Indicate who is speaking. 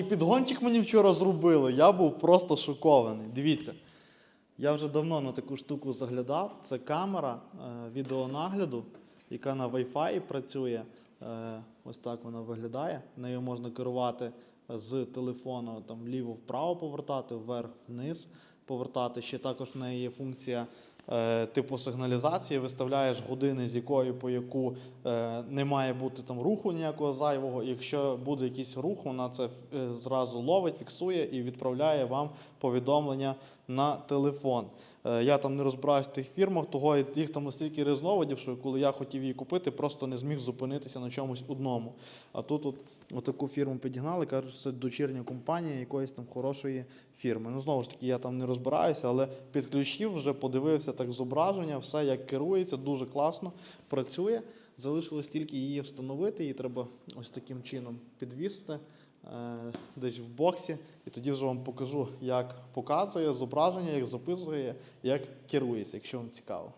Speaker 1: І підгончик мені вчора зробили. Я був просто шокований. Дивіться. Я вже давно на таку штуку заглядав. Це камера е, відеонагляду, яка на Wi-Fi працює. Е, ось так вона виглядає. Нею можна керувати з телефону там вліво-вправо повертати, вверх-вниз повертати. Ще також в неї є функція типу сигналізації. Виставляєш години, з якої по яку е, не має бути там руху ніякого зайвого. Якщо буде якийсь рух, вона це е, зразу ловить, фіксує і відправляє вам повідомлення на телефон. Е, Я там не розбираюсь в тих фірмах, того їх там настільки різновидів, що коли я хотів її купити, просто не зміг зупинитися на чомусь одному. А тут от, отаку фірму підігнали, кажуть, що це дочірня компанія якоїсь там хорошої фірми. Ну, знову ж таки, я там не розбираюся, але підключив, вже подивився так зображення, все як керується, дуже класно працює. Залишилось тільки її встановити, її треба ось таким чином підвісити е, десь в боксі, і тоді вже вам покажу, як показує зображення, як записує, як керується, якщо вам цікаво.